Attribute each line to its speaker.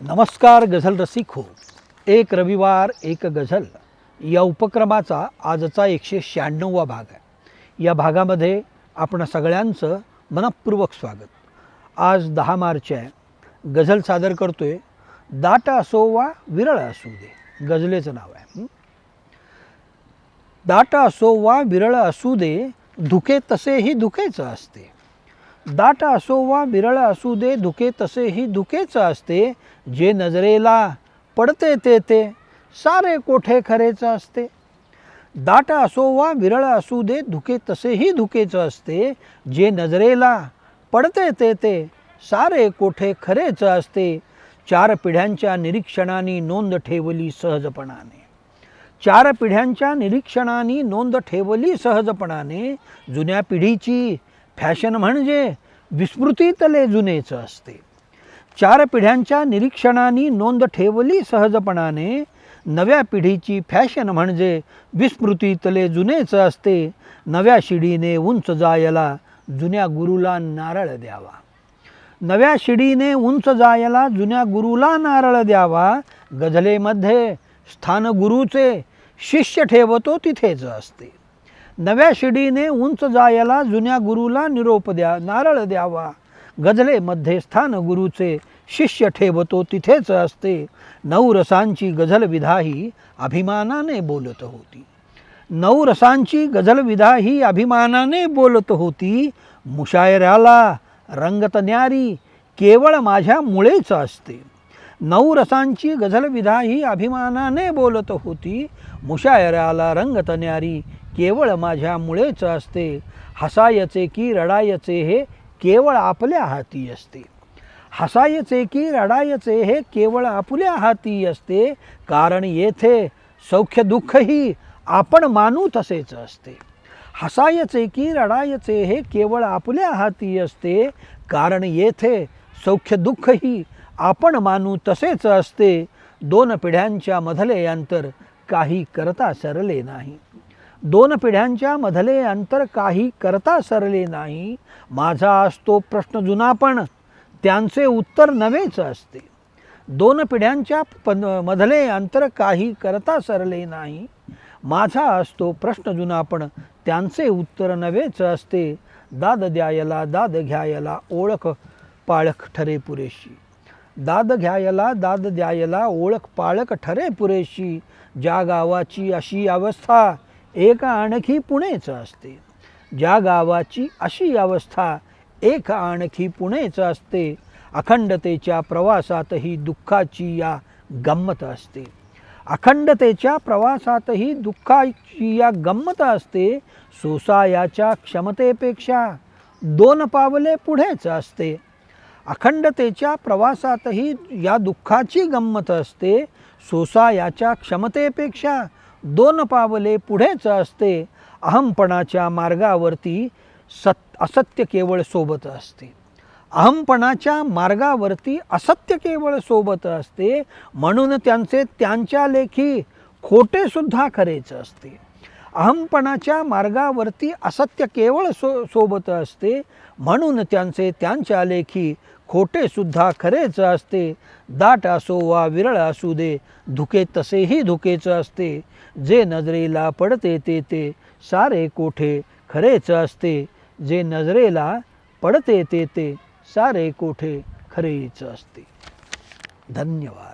Speaker 1: नमस्कार गझल रसिक हो. एक रविवार एक गझल. या उपक्रमाचा आजचा एकशे शहाण्णववा भाग आहे. या भागामध्ये आपण सगळ्यांचं मनपूर्वक स्वागत. आज दहा मार्च आहे. गझल सादर करतो आहे दाट असो वा विरळ असू दे. गझलेचं नाव आहे. दाट असो वा विरळ असू दे धुके तसेही धुकेचं असते. दाट असो वा विरळ असू दे धुके तसेही दुखेच असते. जे नजरेला पडते ते ते सारे कोठे खरेच असते. दाट असो वा विरळ असू दे धुके तसेही धुकेचं असते. जे नजरेला पडते ते ते सारे कोठे खरेच असते. चार पिढ्यांच्या निरीक्षणाने नोंद ठेवली सहजपणाने. चार पिढ्यांच्या निरीक्षणाने नोंद ठेवली सहजपणाने. जुन्या पिढीची फॅशन म्हणजे विस्मृतीतले जुनेच असते. चार पिढ्यांच्या निरीक्षणाने नोंद ठेवली सहजपणाने. नव्या पिढीची फॅशन म्हणजे विस्मृतीतले जुनेच असते. नव्या शिडीने उंच जायला जुन्या गुरुला नारळ द्यावा. नव्या शिडीने उंच जायला जुन्या गुरुला नारळ द्यावा. गझलेमध्ये स्थान गुरुचे शिष्य ठेवतो तिथेच असते. नव्या शिडीने उंच जायला जुन्या गुरुला निरोप द्या नारळ द्यावा. गझलेमध्ये स्थान गुरुचे शिष्य ठेवतो तिथेच असते. नऊ रसांची गझल ही अभिमानाने बोलत होती. नऊ रसांची गझल ही अभिमानाने बोलत होती. मुशायराला रंगतन्यारी केवळ माझ्या मुळेच असते. नऊ रसांची गझलविधा ही अभिमानाने बोलत होती. मुशायराला रंगतन्यारी केवळ माझ्यामुळेच असते. हसायचे की रडायचे हे केवळ आपल्या हाती असते. हसायचे की रडायचे हे केवळ आपल्या हाती असते. कारण येथे सौख्य दुःखही आपण मानू तसेच असते. हसायचे की रडायचे हे केवळ आपल्या हाती असते. कारण येथे सौख्य दुःखही आपण मानू तसेच असते. दोन पिढ्यांच्या मधले अंतर काही करता सरले नाही. दोन पिढ्यांच्या मधले अंतर काही करता सरले नाही. माझा असतो प्रश्न जुना पण त्यांचे उत्तर नवेच असते. दोन पिढ्यांच्या पण मधले अंतर काही करता सरले नाही. माझा असतो प्रश्न जुना पण त्यांचे उत्तर नवेच असते. दाद द्यायला दाद घ्यायला ओळख पाळख ठरे पुरेशी. दाद घ्यायला दाद द्यायला ओळख पाळक ठरे पुरेशी. ज्या गावाची अशी अवस्था एक आणखी पुणेच असते. ज्या गावाची अशी अवस्था एक आणखी पुणेच असते. अखंडतेच्या प्रवासातही दुःखाची या गंमत असते. अखंडतेच्या प्रवासातही दुःखाची या गंमत असते. सोसायाच्या क्षमतेपेक्षा दोन पावले पुढेच असते. अखंडतेच्या प्रवासातही या दुःखाची गंमत असते. सोसा याच्या क्षमतेपेक्षा दोन पावले पुढेच असते. अहमपणाच्या मार्गावरती सत असत्य केवळ सोबत असते. अहमपणाच्या मार्गावरती असत्य केवळ सोबत असते. म्हणून त्यांचे त्यांच्या लेखी खोटेसुद्धा खरेच असते. अहमपणाच्या मार्गावरती असत्य केवळ सो सोबत असते. म्हणून त्यांचे त्यांच्या लेखी खोटेसुद्धा खरेच असते. दाट असो वा विरळ असू दे धुके तसेही धुकेचं असते. जे नजरेला पडते ते ते सारे कोठे खरेच असते. जे नजरेला पडते ते ते सारे कोठे खरेच असते. धन्यवाद.